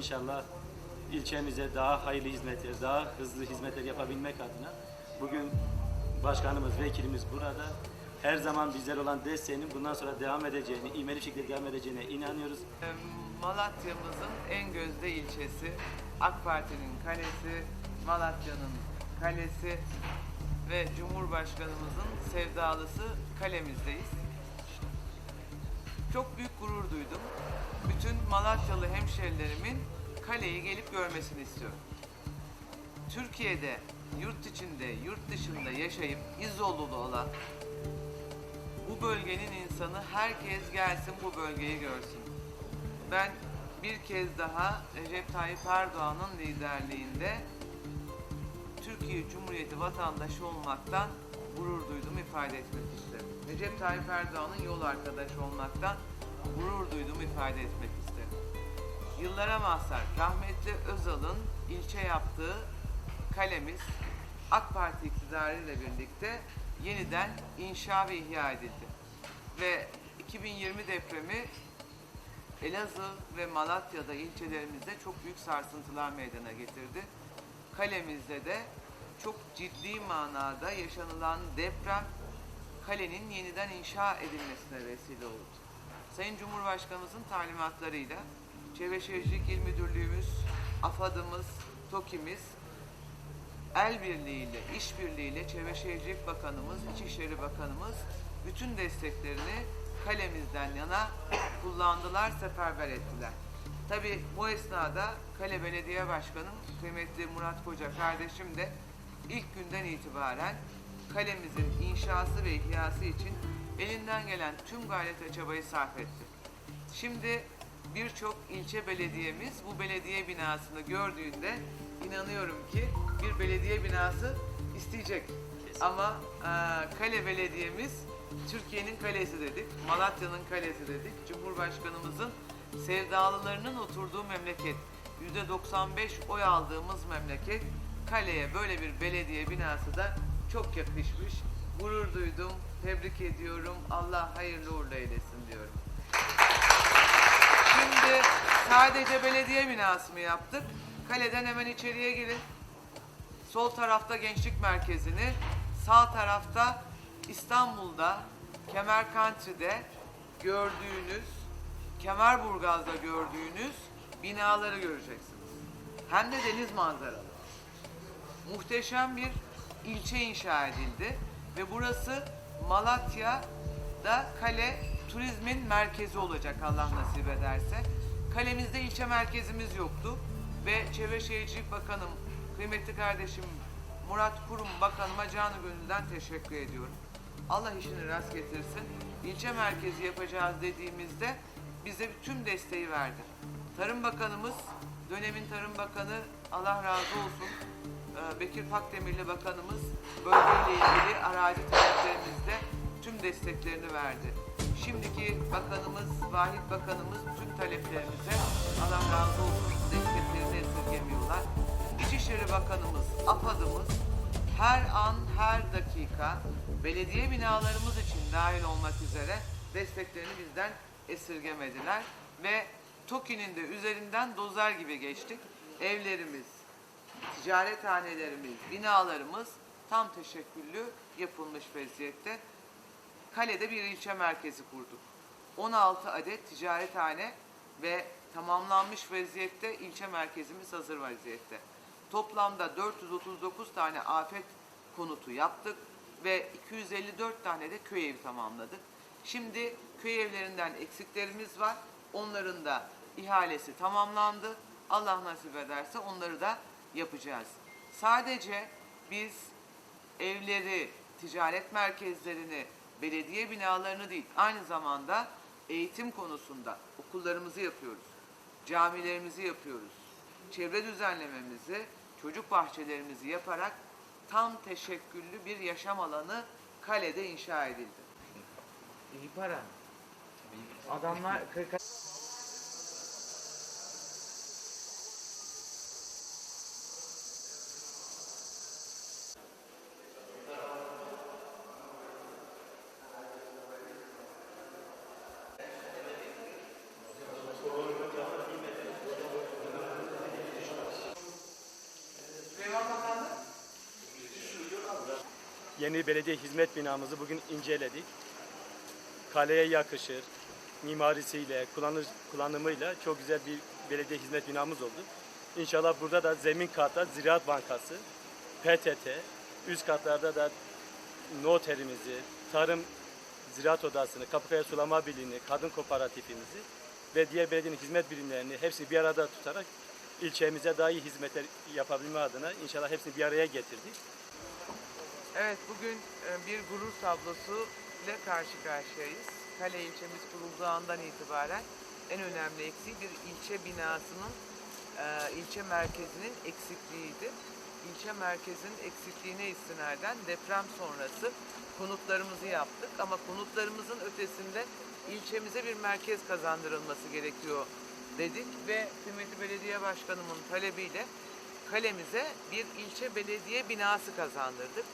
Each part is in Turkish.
İnşallah ilçemize daha hayırlı hizmetler, daha hızlı hizmetler yapabilmek adına bugün başkanımız, vekilimiz burada. Her zaman bizler olan desteğinin bundan sonra devam edeceğini, ivmeli şekilde devam edeceğine inanıyoruz. Ee, Malatya'mızın en gözde ilçesi, AK Parti'nin kalesi, Malatya'nın kalesi ve Cumhurbaşkanımızın sevdalısı kalemizdeyiz. Çok büyük gurur duydum. Bütün Malatyalı hemşerilerimin kaleyi gelip görmesini istiyorum. Türkiye'de, yurt içinde, yurt dışında yaşayıp İzolulu olan bu bölgenin insanı herkes gelsin bu bölgeyi görsün. Ben bir kez daha Recep Tayyip Erdoğan'ın liderliğinde Türkiye Cumhuriyeti vatandaşı olmaktan gurur duydum ifade etmek isterim. Recep Tayyip Erdoğan'ın yol arkadaşı olmaktan gurur duydum ifade etmek isterim. Yıllara mahzar rahmetli Özal'ın ilçe yaptığı kalemiz AK Parti iktidarıyla birlikte yeniden inşa ve ihya edildi. Ve 2020 depremi Elazığ ve Malatya'da ilçelerimizde çok büyük sarsıntılar meydana getirdi. Kalemizde de çok ciddi manada yaşanılan deprem kalenin yeniden inşa edilmesine vesile oldu. Sayın Cumhurbaşkanımızın talimatlarıyla Çevre Şehircilik İl Müdürlüğümüz, AFAD'ımız, TOKİ'miz el birliğiyle, işbirliğiyle Çevre Şehircilik Bakanımız, İçişleri Bakanımız bütün desteklerini kalemizden yana kullandılar, seferber ettiler. Tabi bu esnada Kale Belediye Başkanım, kıymetli Murat Koca kardeşim de ilk günden itibaren kalemizin inşası ve ihyası için elinden gelen tüm gayret ve çabayı sarf etti. Şimdi birçok ilçe belediyemiz bu belediye binasını gördüğünde inanıyorum ki bir belediye binası isteyecek. Ama e, kale belediyemiz Türkiye'nin kalesi dedik, Malatya'nın kalesi dedik. Cumhurbaşkanımızın sevdalılarının oturduğu memleket, %95 oy aldığımız memleket kaleye böyle bir belediye binası da çok yakışmış. Gurur duydum, tebrik ediyorum. Allah hayırlı uğurlu eylesin diyorum. Şimdi sadece belediye binası mı yaptık? Kaleden hemen içeriye girin. Sol tarafta gençlik merkezini, sağ tarafta İstanbul'da, Kemer gördüğünüz, Kemerburgaz'da gördüğünüz binaları göreceksiniz. Hem de deniz manzaralı. Muhteşem bir ilçe inşa edildi ve burası Malatya'da kale turizmin merkezi olacak Allah nasip ederse. Kalemizde ilçe merkezimiz yoktu ve Çevre Şehircilik Bakanım, kıymetli kardeşim Murat Kurum Bakanıma canı gönülden teşekkür ediyorum. Allah işini rast getirsin. İlçe merkezi yapacağız dediğimizde bize tüm desteği verdi. Tarım Bakanımız, dönemin Tarım Bakanı Allah razı olsun. Ee, Bekir Pakdemirli Bakanımız bölgeyle ilgili arazi taleplerimizde tüm desteklerini verdi. Şimdiki bakanımız, Vahit Bakanımız tüm taleplerimize Allah razı olsun desteklerini esirgemiyorlar. İçişleri Bakanımız, AFAD'ımız her an, her dakika belediye binalarımız için dahil olmak üzere desteklerini bizden esirgemediler ve TOKİ'nin de üzerinden dozer gibi geçtik. Evlerimiz, ticarethanelerimiz, binalarımız tam teşekküllü yapılmış vaziyette. Kalede bir ilçe merkezi kurduk. 16 adet ticarethane ve tamamlanmış vaziyette ilçe merkezimiz hazır vaziyette. Toplamda 439 tane afet konutu yaptık ve 254 tane de köy evi tamamladık. Şimdi köy evlerinden eksiklerimiz var. Onların da ihalesi tamamlandı. Allah nasip ederse onları da yapacağız. Sadece biz evleri, ticaret merkezlerini, belediye binalarını değil, aynı zamanda eğitim konusunda okullarımızı yapıyoruz. Camilerimizi yapıyoruz. Çevre düzenlememizi, çocuk bahçelerimizi yaparak tam teşekküllü bir yaşam alanı kalede inşa edildi. İyi para. Adamlar 40 Yeni belediye hizmet binamızı bugün inceledik. Kaleye yakışır, mimarisiyle, kullanış, kullanımıyla çok güzel bir belediye hizmet binamız oldu. İnşallah burada da zemin katta Ziraat Bankası, PTT, üst katlarda da noterimizi, tarım ziraat odasını, Kapıkaya Sulama Birliği'ni, kadın kooperatifimizi ve diğer belediyenin hizmet birimlerini hepsini bir arada tutarak ilçemize daha iyi hizmetler yapabilme adına inşallah hepsini bir araya getirdik. Evet, bugün e, bir gurur tablosu ile karşı karşıyayız. Kale ilçemiz kurulduğu andan itibaren en önemli eksiği bir ilçe binasının, e, ilçe merkezinin eksikliğiydi. İlçe merkezinin eksikliğine istinaden deprem sonrası konutlarımızı yaptık ama konutlarımızın ötesinde ilçemize bir merkez kazandırılması gerekiyor dedik ve kıymetli belediye başkanımın talebiyle kalemize bir ilçe belediye binası kazandırdık.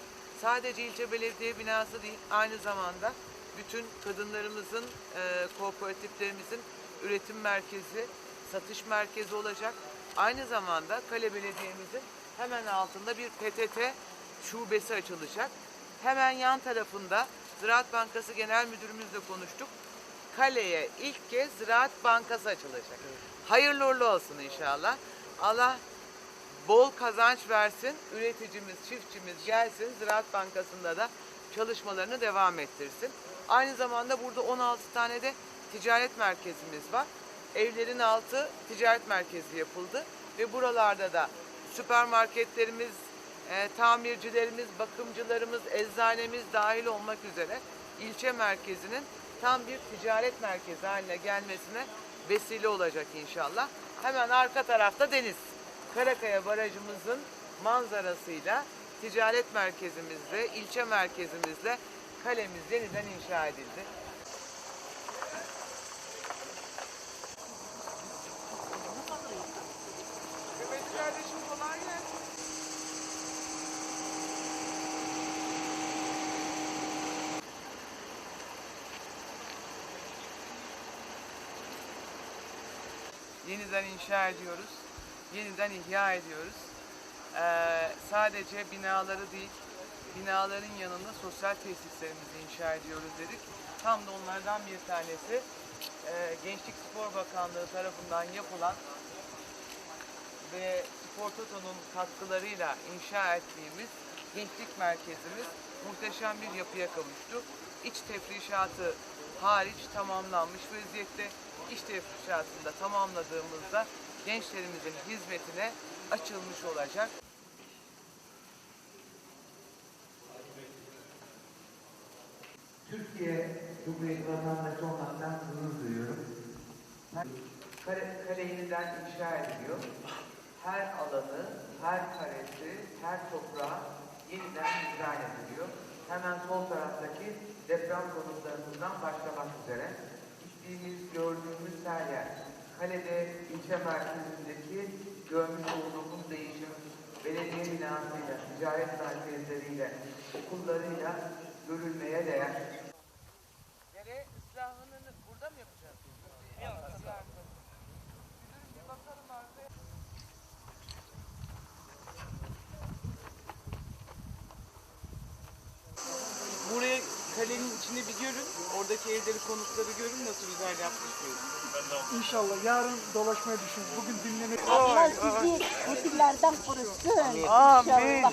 Sadece ilçe belediye binası değil, aynı zamanda bütün kadınlarımızın, e, kooperatiflerimizin üretim merkezi, satış merkezi olacak. Aynı zamanda Kale Belediye'mizin hemen altında bir PTT şubesi açılacak. Hemen yan tarafında Ziraat Bankası Genel Müdürümüzle konuştuk. Kale'ye ilk kez Ziraat Bankası açılacak. Hayırlı uğurlu olsun inşallah. Allah bol kazanç versin, üreticimiz, çiftçimiz gelsin, Ziraat Bankası'nda da çalışmalarını devam ettirsin. Aynı zamanda burada 16 tane de ticaret merkezimiz var. Evlerin altı ticaret merkezi yapıldı ve buralarda da süpermarketlerimiz, e, tamircilerimiz, bakımcılarımız, eczanemiz dahil olmak üzere ilçe merkezinin tam bir ticaret merkezi haline gelmesine vesile olacak inşallah. Hemen arka tarafta deniz. Karakaya Barajımızın manzarasıyla ticaret merkezimizde, ilçe merkezimizle kalemiz yeniden inşa edildi. Yeniden inşa ediyoruz, yeniden ihya ediyoruz. Ee, sadece binaları değil, binaların yanında sosyal tesislerimizi inşa ediyoruz dedik. Tam da onlardan bir tanesi e, Gençlik Spor Bakanlığı tarafından yapılan ve Spor Toto'nun katkılarıyla inşa ettiğimiz gençlik merkezimiz muhteşem bir yapıya kavuştu. İç tefrişatı hariç tamamlanmış vaziyette. İç tefrişatını da tamamladığımızda gençlerimizin hizmetine açılmış olacak. Türkiye Cumhuriyeti vatandaşı olmaktan gurur duyuyorum. Kale, kale yeniden inşa ediliyor. Her alanı, her karesi, her toprağı yeniden dizayn ediliyor. Hemen sol taraftaki deprem konutlarımızdan başlamak üzere. Gittiğimiz, gördüğümüz her yer. Kalede ilçe merkezindeki görmüş olduğumuz değişim, belediye binasıyla, ticaret merkezleriyle, okullarıyla görülmeye değer. Dere ıslahını burada mı yapacağız? Yok. Müdürüm bir bakalım arkaya. Buraya kalenin içinde bir görün. Oradaki evleri, konutları görün nasıl güzel yapmış mıyız? İnşallah yarın dolaşmayı düşünüyoruz. Bugün dinlemek Allah sizi kötülerden korusun. Amin. İnşallah.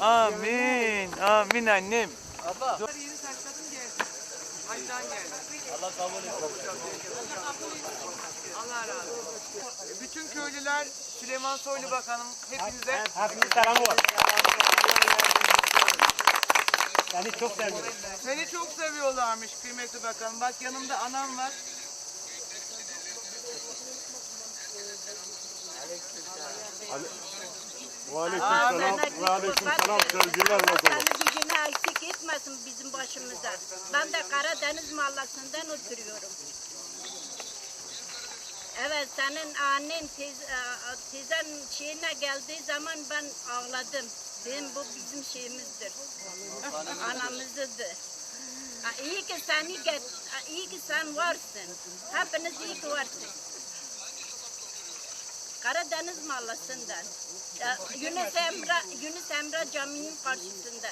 Amin. Amin annem. Abla. Yeni taşladım geldi. Hacdan geldi. Allah kabul etsin. Allah razı olsun. Bütün köylüler Süleyman Soylu Bakanım hepinize Hepinize selamı var. Yani çok seviyorum. seni çok seviyorlarmış kıymetli bakanım. Bak yanımda anam var. Aleyküm Aa, selam, aleyküm selam sevgilerle dolu. Bir günah eksik etmesin bizim başımıza. Ben de Karadeniz mahallesinden oturuyorum. Evet senin annen teyz, e, teyzen şeyine geldiği zaman ben ağladım. Dedim bu bizim şeyimizdir. Anamızdır. İyi ki seni get, iyi ki sen varsın. Hepiniz iyi ki varsın. Karadeniz mahallesinden. Ya, Yunus Emre, Yunus Emre Camii'nin karşısında.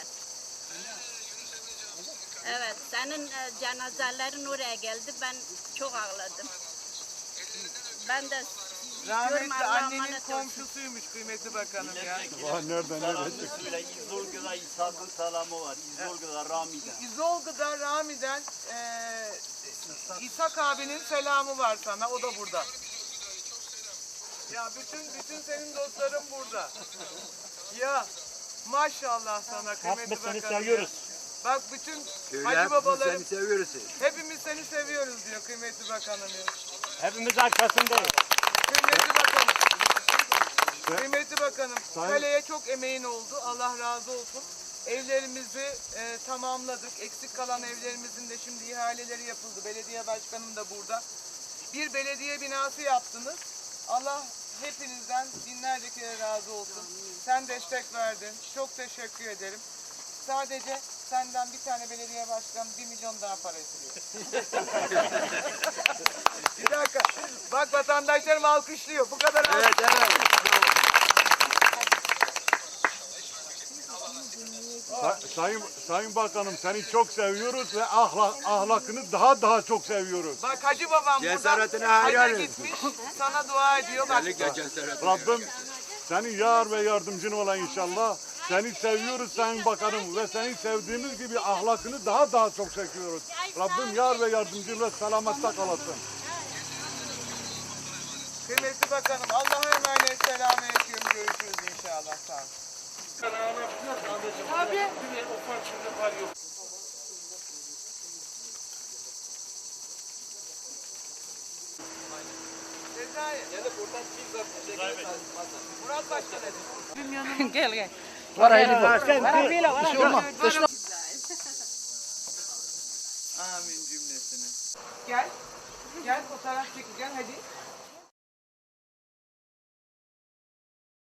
Evet, senin e, cenazelerin oraya geldi. Ben çok ağladım. Ben de Rahmetli annenin komşusuymuş kıymetli bakanım ya. nereden nereye Böyle İzolga'da İshak'ın selamı var. İzolga'da Rami'den. İzolgı'da Rami'den eee İshak abinin selamı var sana. O da burada. Ya bütün bütün senin dostların burada. Ya maşallah sana kıymetli bakanım. Seni seviyoruz. Bak bütün hacı babalarım seviyoruz. hepimiz seni seviyoruz diyor kıymetli bakanım. ya. Hepimiz arkasındayız. Kıymetli bakanım. Kıymetli bakanım, kaleye çok emeğin oldu. Allah razı olsun. Evlerimizi e, tamamladık. Eksik kalan evlerimizin de şimdi ihaleleri yapıldı. Belediye başkanım da burada. Bir belediye binası yaptınız. Allah hepinizden binlerce kere razı olsun. Sen destek verdin. Çok teşekkür ederim. Sadece senden bir tane belediye başkanı bir milyon daha para istiyor. bir dakika. Bak vatandaşlarım alkışlıyor. Bu kadar Evet evet. Sayın Sayın Bakanım seni çok seviyoruz ve ahlak ahlakını daha daha çok seviyoruz. Bak Hacı babam Cesaretine buradan hayran gitmiş. Sana dua ediyor. Bak Rabbim senin yar ve yardımcın ola inşallah. Seni seviyoruz Sayın Bakanım ve seni sevdiğimiz gibi ahlakını daha daha çok çekiyoruz. Rabbim yar ve yardımcıyla selamette kalasın. kıymetli bakanım Allah'a emanet selamünaleyküm. Görüşürüz inşallah. Sağ ol. Abi. Sezai. Ya da buradan Murat Başkan dedi. Amin cümlesine. Gel. Gel fotoğraf çekeceğim hadi.